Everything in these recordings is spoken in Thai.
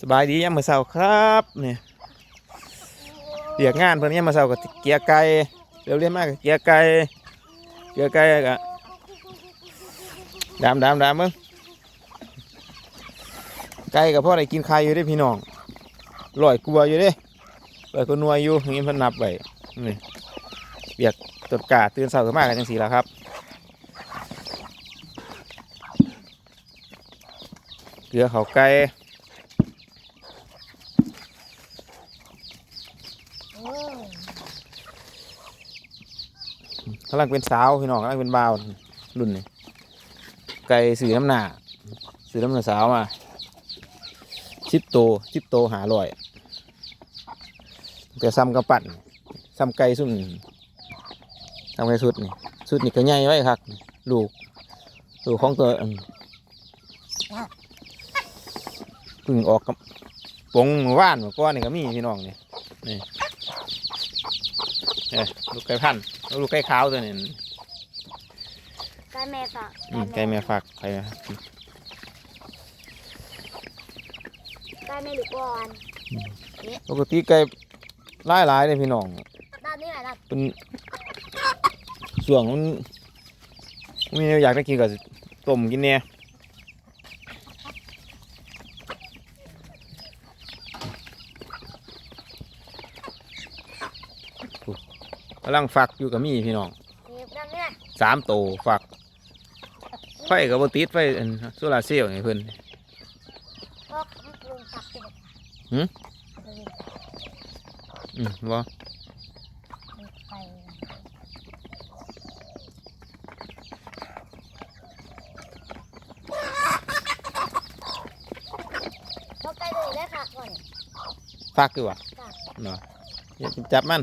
สบายดียามมื้อเช้าครับเนี่ยเรียกงานเพิ่นยามมื้อเช้าก็เกียร์ไก่เร็วเรียนมากเกียร์ไก่เกียร์ไก่ก็ดามดามดามมึงไก่ก็พอได้กินไข่อยู่ด้พี่น้องลอยกลัวอยู่ด้ลอยก็นัวอยู่อย่างนี้เพิ่นนับไว้นี่เรียกตดกาตื่นเช้าขึ้นมากันจังซี่ล่ะครับเกลือเขาไก่ โอ้ย กำลังเป็นสาวพี่น้องกำลังเป็นบ่าวรุ่นนี้ไก่สื่อน้ำหนาสื่อน้ำหนาสาวมาชิปโตชิปโตหาลอยแต่ซ้ำกระปั่นซ้ำไก่สุดนี่ซ้ำไก่สุดนี่สุดนี่ก็ใหญ่ไว้ครับลูกลูกของตัวอันเพึ่งออกกับปงหมู่บ้านเมื่ก้อนนี่ก็มีพี่น้องนี่นี่ลูกไก่พันธุ์ ลูกไก่ขาวตัวนี้ไก่แม่ฝากอืมไก่แม่ฟักไก่ไก่แม่ลูกอ่อนปกติไก่หลายหลายเลยพี่น้องด้านนี้ไหนล่ะเป็นส่วงมันมีแนวอยากได้กินกับต้มกินเนี่ย กำลังฟักอยู่กับมีพี่น้องเก็บด้านนี้สามโตฟัก ไฟกับบติดไฟอันโซลาร์เซลล์ให้เพิ่นก็ลงตักสิบหืมอืมบ่ไปเขาไก่เลยได้ค่ะก่อนฟักดีกว่าจ้ะเนาะอย่าไปจับมัน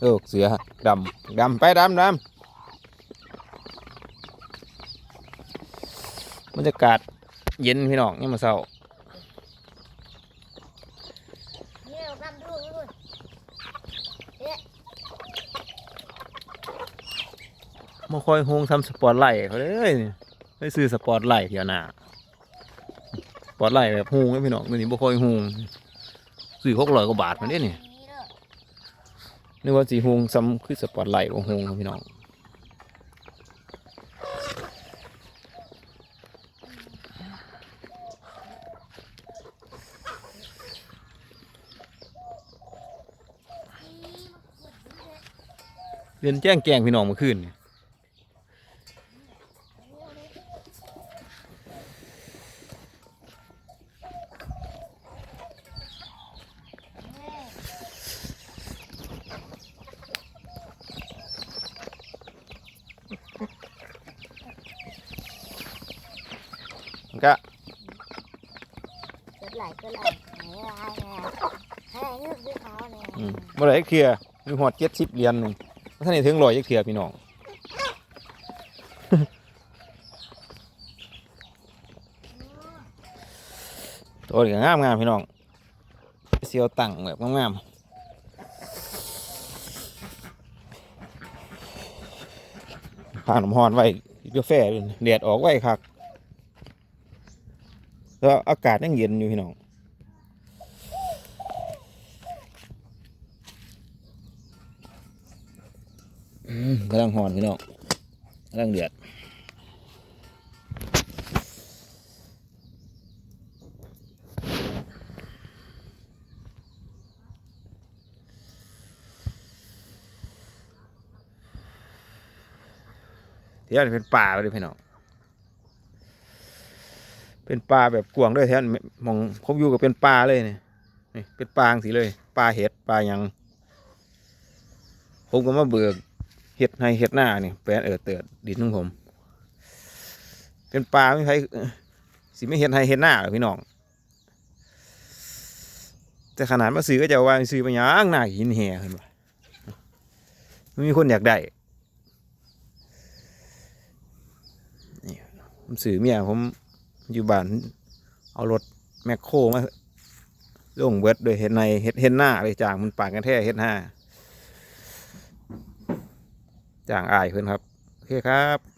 เออเสือดำดำไปดำดำบรรยากาศเย็นพี่น้องนี่มาเศร้าเนี่ยเราทำดูนู่นเนี่ยมาคอยโฮงทำสปอร์ตไลท์เขาเลยไปซื้อสปอร์ตไลท์เดี๋ยวหน้าสปอร์ตไลท์แบบโฮงนะพี่น้องตัวนี้บ่คอยโฮงซื้อหกร้อยกว่าบาทมาเนี่ยนี่ นึกว่าสีหงซ้ำคือสปอตไลท์ของหงครับพี่น้องเรียนแจ้งแกงพี่น้องเมื่อคืน ก็เกิดไหลกดไหลไหนอะไรเนี่ยให้เงือกด้วยเขาเนี่ยอืมเมื่อไหรเคลียร์มีหอดเจ็ดสิบเหรียญหนึ่งท่านนี่ถึงร้อยจะเคลียร์พี่น้องตัวนี้ก็งามงามๆพี่น้องเสียวตั้งแบบงามๆผ่านน้ำหอนไว้กาแฟเลยแดดออกไว้คัก แล้วอากาศยังเย็นอยู่พี่น้องกำลังหอนพี่น้องกำลังเดือดเดี๋ยวนี้เป็นป่าไปเลยพี่น้อง เป็นป่าแบบกวางด้วยแท้มองผมอยู่กับเป็นป่าเลยเนี่นี่เป็นป่าสีเลยป่าเห็ดป่าหยังผมก็มาเบิกเห็ดให้เห็ดหน้านี่แปลนเออเติดดินของผม เป็นปลาไม่ใช่สิไม่เห็ดให้เห็ดหน้าหรอพี่น้องแต่ขนาดมาซื้อก็จะว่าซื้อไปยังหน้าหินแห่เพิ่นว่ามันมีคนอยากได้นี่ผมซื้อเมียผม อยู่บ้าน เอารถแมคโครมาลงเบิดโดยเห็นในเห็ดเห็นหน้าเลยจางมันปากกันแท้เห็ดหน้าจางอายเพื่อนครับ โอเคครับ